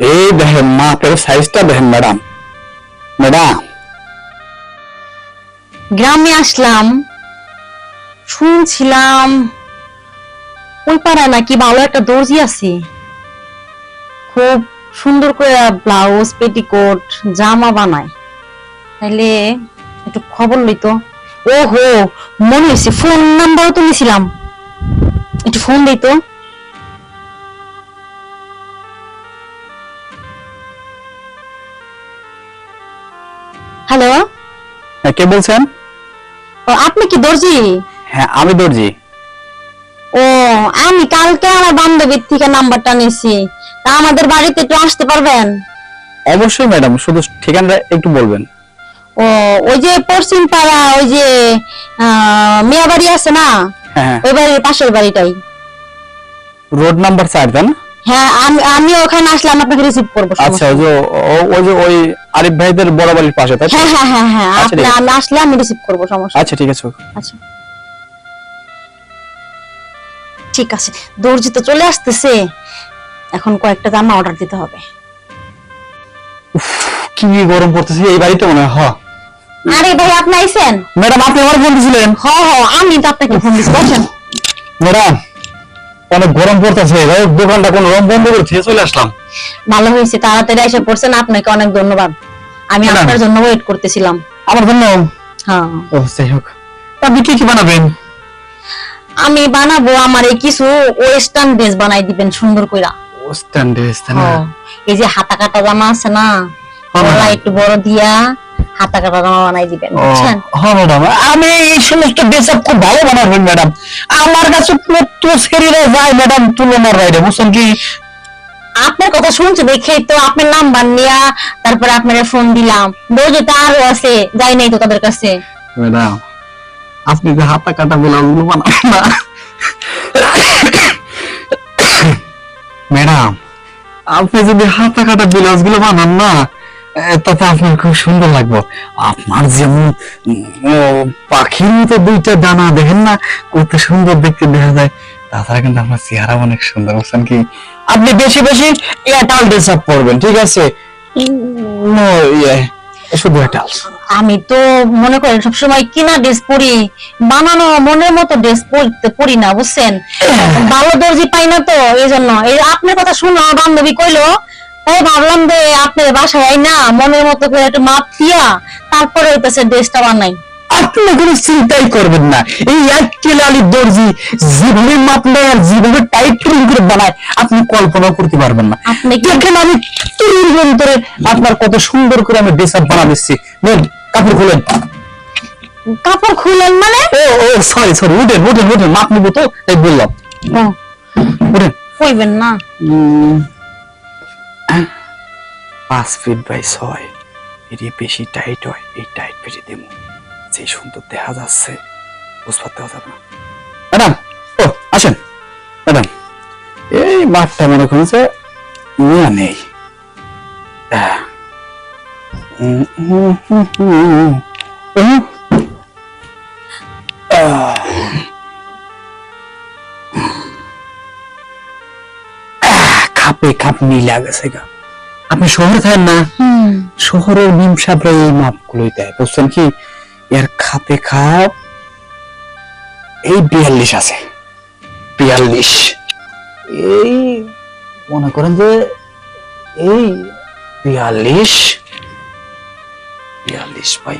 এই দেখেন সাইজটা দেখেন ম্যাডাম। ম্যাডাম। গ্রামে আসলাম। শুনছিলাম, ওই পাড়ায় নাকি ভালো একটা দর্জি আছে। খুব সুন্দর করে ব্লাউজ, পেটিকোট, জামা বানায়। তাইলে একটু খবর লইতো ও হো মনে হয়েছে ফোন নাম্বারও তো নিয়েছিলাম একটু ফোন দিত হ্যালো হ্যাঁ, কে বলছেন? ও আপনি কি দর্জি? হ্যাঁ আমি দর্জি। ও আমি কালকে আমার বান্ধবীর থেকে নাম্বারটা নিয়েছি। তা আমাদের বাড়িতে একটু আসতে পারবেন? অবশ্যই ম্যাডাম শুধু ঠিকানাটা একটু বলবেন। ও ওই যে পশ্চিম পাড়া ওই যে মিয়া বাড়ি আছে না? হ্যাঁ হ্যাঁ। ওই বাড়ির পাশের বাড়িটাই। রোড নাম্বার চার দেন হ্যাঁ আমি আমি ওখানে আসলাম আপনাকে রিসিভ করব আচ্ছা ওই যে ওই যে ওই আরিফ ভাইদের বড় বাড়ির পাশে তাই হ্যাঁ হ্যাঁ হ্যাঁ হ্যাঁ আচ্ছা, আপনি আমি আসলে আমি রিসিভ করব সমস্যা আচ্ছা ঠিক আছে। আচ্ছা। ঠিক আছে দর্জি তো চলে আসতেছে। এখন কয়েকটা জামা অর্ডার দিতে হবে। কি গরম পড়তেছে এই বাড়িতে মনে হয় হ। আরে ভাই আপনি আইছেন? ম্যাডাম আপনি আমার ফোন দিয়েছিলেন হ হ আমি তো আপনাকে ফোন বসেন। ম্যাডাম অনেক গরম পড়তেছে। যাই হোক, দোকানটা কোনো রকম বন্ধ করে চলে আসলাম। ভালো হয়েছে তাড়াতাড়ি এসে পড়ছেন আপনাকে অনেক ধন্যবাদ। আমি। আপনার জন্য ওয়েট করতেছিলাম। আমার জন্য? হ্যাঁ। ও যাই হোক। আপনি কি কি বানাবেন? আমি বানাবো আমার এই কিছু ওয়েস্টার্ন ড্রেস বানাই দিবেন সুন্দর কইরা। ওয়েস্টার্ন ড্রেস না। এই যে হাতা কাটা জামা আছে না হ্যাঁ, গলা হ্যাঁ। একটু বড় দিয়া হাতা কাটা জামা বানাই দিবেন বুঝছেন? হ্যাঁ ম্যাডাম আমি এই সমস্ত ড্রেস আপ খুব ভালো বানাবেন ম্যাডাম। আমার কাছে শরীরে যায় ম্যাডাম তুলনার বাইরে বুঝছেন কি? আপনার কথা শুনছি দেখেই তো আপনার নাম্বার নিয়া তারপরে আপনার ফোন দিলাম। বোঝো তো আরও আছে যাই নাই তো তাদের কাছে। ম্যাডাম আপনি যে হাতা কাটা বানাবেন না। ম্যাডাম আপনি যদি হাতা কাটা ব্লাউজগুলো বানান না তাতে আপনার খুব সুন্দর লাগবে। আপনার যেমন পাখির মতো দুইটা ডানা দেখেন না কত সুন্দর দেখতে দেখা যায়। তাছাড়া কিন্তু আপনার চেহারা অনেক সুন্দর বুঝছেন কি? আপনি বেশি বেশি এটাল ড্রেস আপ করবেন ঠিক আছে? ইয়ে, শুধু এটাল আমি তো মনে করেন সবসময় কিনা ড্রেস পরি বানানো মনের মতো ড্রেস পরতে পরি না বুঝছেন? ভালো দর্জি পাই না তো এই জন্য। এই আপনার কথা শুনো বান্ধবী কইলো তাই ভাবলাম যে আপনার বাসায় না মনের মতো করে একটু তারপরে হইতেছে ড্রেসটা বানাই। আপনি কোনো চিন্তাই করবেন না। এই এক কিলো আলির দর্জি যেভাবে মাপ নেয় আর যেভাবে টাইট ফিটিং করে বানায় আপনি কল্পনা করতে পারবেন না। দেখেন আমি ভিতরে আপনার কত সুন্দর করে আমি ড্রেস আপ বানা দিচ্ছি। নেন কাপড় খুলেন। কাপড় খুলেন মানে? ও ও সরি সরি উঠেন উঠেন উঠেন মাপ নিবো তো তাই বললাম। উঠেন। কইবেন না। পাঁচ ফিট বাই ছয় এটি বেশি টাইট হয়, এই টাইট ফিটে দেব। যে সুন্দর দেখা যাচ্ছে বুঝতে যাবে না। ম্যাডাম, ও, আসেন। ম্যাডাম, এই মাঠটা মনে করুন যে নিয়ে নেই। খাপে খাপ মিলা গেছে গা। আপনি শহরে থাকেন না? শহরের নিম সাপড়া এই মাপগুলোই দেয় বুঝছেন কি? এর খাপে খাপ এই বিয়াল্লিশ আছে। বিয়াল্লিশ। এই মনে করেন যে এই বিয়াল্লিশ বিয়াল্লিশ বাই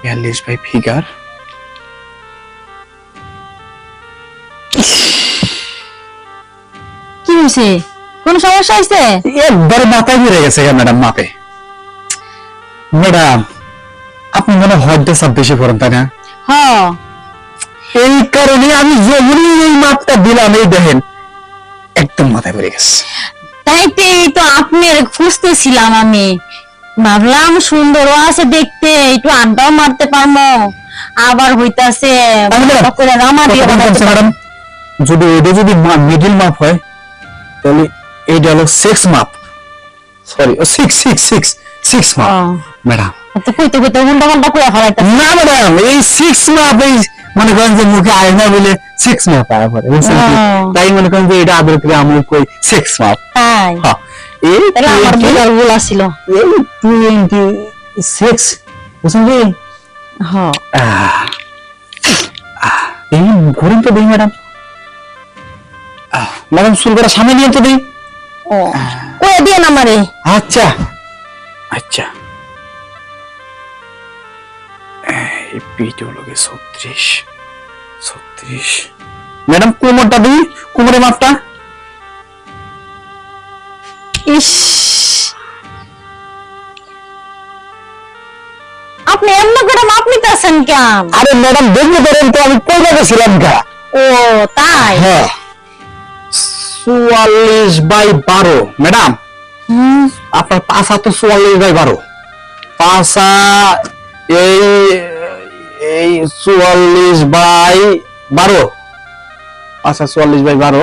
বিয়াল্লিশ বাই ফিগার কি হয়েছে কোন সমস্যা হয়েছে? একবারে মাথায় বেড়ে গেছে ম্যাডাম মাপে। ম্যাডাম আপনি মনে হয় সব বেশি করেন তাই না? হ্যাঁ এই কারণে আমি যখনই এই মাপটা দিলাম এই দেখেন একদম মাথায় বেড়ে গেছে। তাইতেই তো আপনার খুঁজতেছিলাম আমি। ভাবলাম সুন্দরও আছে দেখতে একটু আড্ডাও মারতে পারব। আবার হইতাছে যদি এটা যদি মিডিল মাপ হয় তাহলে এইটা হলো সিক্স মাপ sorry six six six six মাপ ম্যাডাম কইতে কইতে উল্টা পাল্টা করে ফেলাইতাছে না ম্যাডাম এই সিক্স মাপ এই মনে করেন যে মুখে আয়না বলে সিক্স মাপ আয়া পরে বুঝছেন তাই মনে করেন যে এটা আদর করে আমি কই সিক্স মাপ তাই? এই তাহলে আমার ভুল ছিল এই কি? হ্যাঁ এই ঘুরেন তো দিই ম্যাডাম ম্যাডাম চুল করা সামনে নিয়ে তো দিই ও কয়ে দিয়ে না আমারে আচ্ছা আচ্ছা এই পিঠ হলো গে ছত্রিশ ছত্রিশ ম্যাডাম কোমরটা দিই কোমরের মাপটা ইস আপনি এমন করে মাপ নিতেছেন কেন আরে ম্যাডাম দেখতে পারেন তো আমি কই গেছিলাম গা ও তাই হ্যাঁ চুয়াল্লিশ বাই বারো ম্যাডাম। হুম, আপনার পাশা তো চুয়াল্লিশ বাই বারো। পাশা এই এই চুয়াল্লিশ বাই বারো। পাশা চুয়াল্লিশ বাই বারো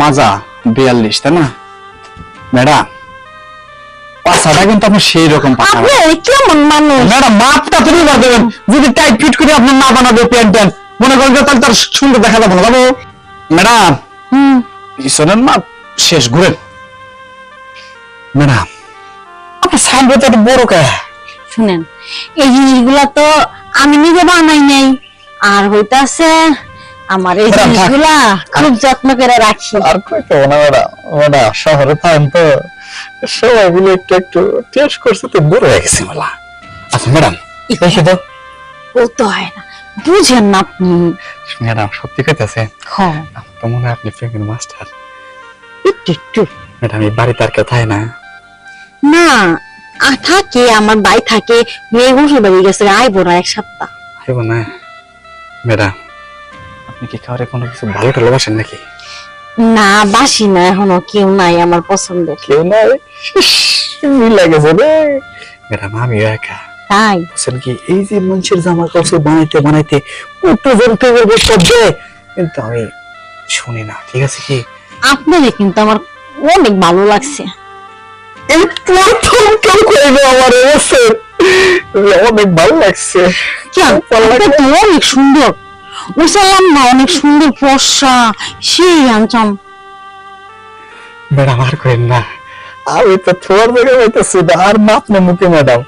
মাজা বিয়াল্লিশ তাই না? ম্যাডাম পাশাটা কিন্তু আপনি সেই রকম পাশা কেমন মানুষ? ম্যাডাম মাপটা তুমি বার দেবেন যদি টাইট ফিট করে আপনি না বানাবে প্যান্ট ট্যান্ট মনে করেন তাহলে তার সুন্দর দেখা যাবে না। ম্যাডাম হুম। পিছনের মাপ শেষ ঘুরেন ম্যাডাম আপনার সাইনবোর্ড এত বড় কে? শুনেন এই জিনিসগুলা তো আমি নিজে বানাই নাই। আর হইতাছে আমার এই জিনিসগুলা খুব যত্ন করে রাখি আর কই তো না ম্যাডাম ম্যাডাম শহরে থাকেন তো সবাই মিলে একটু একটু টেস্ট করছে তো বড় হয়ে গেছে মেলা। আচ্ছা ম্যাডাম দেখি তো। বলতে হয় না বুঝেন না আপনি। ম্যাডাম সত্যি কইতাছে? হ্যাঁ। তো মনে হয় আপনি ফেমিন মাস্টার ম্যাডাম এই বাড়িতে আর কেউ থাকে না। না আ, থাকে আমার ভাই থাকে মেয়ে শ্বশুর বাড়ি গেছে আইবো না এক সপ্তাহ। আইব না। ম্যাডাম আপনি কি কাউরে কোনো কিছু ভালো ভালোবাসেন নাকি? না বাসি না এখনও কেউ নাই আমার পছন্দের। কেউ নাই? মিলা গেছে রে। ম্যাডাম আমিও একা। তাই? বুঝছেন কি এই যে মানুষের জামা কাপড় বানাইতে বানাইতে জ্বলতে জ্বলতে শব্দে কিন্তু আমি শুনি না ঠিক আছে কি? আপনারে কিন্তু আমার অনেক ভালো লাগছে। এই প্রথম কেউ কইবে আমার অবশ্যই অনেক ভালো লাগছে। অনেক সুন্দর। না অনেক সুন্দর ফর্সা সেই আনচাম ম্যাডাম আর করেন না। আমি তো হইতেছি না আর মাপ না মুখে ম্যাডাম।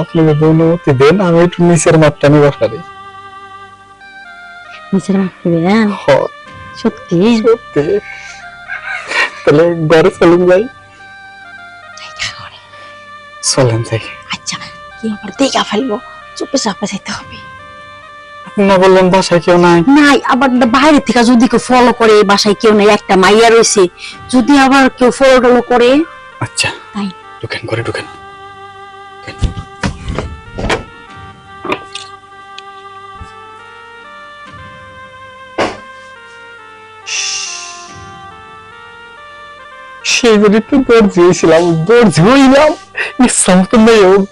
আপনি যদি অনুমতি দেন আমি একটু নিচের মাপটা নিব পারি নিচের মাপ দিবেন হ সত্যি? সত্যি। তাহলে ঘরে চলুন যাই। চলেন যাই। আচ্ছা কি আবার দেখা ফেলব। চুপে চাপে যেতে হবে। না বললেন বাসায় কেউ নাই? নাই আবার বাইরে থেকে যদি কেউ ফলো করে বাসায় কেউ নাই একটা মাইয়া রয়েছে। যদি আবার কেউ ফলো টলো করে আচ্ছা। তাই। ঢুকেন ঘরে ঢুকেন। সেই জন্য হয়েছিলাম দর্জি হইলাম মতো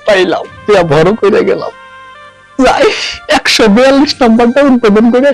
পাইলাম ভরো করে গেলাম। যাই, একশো বিয়াল্লিশ নম্বরটা উদ্বোধন করে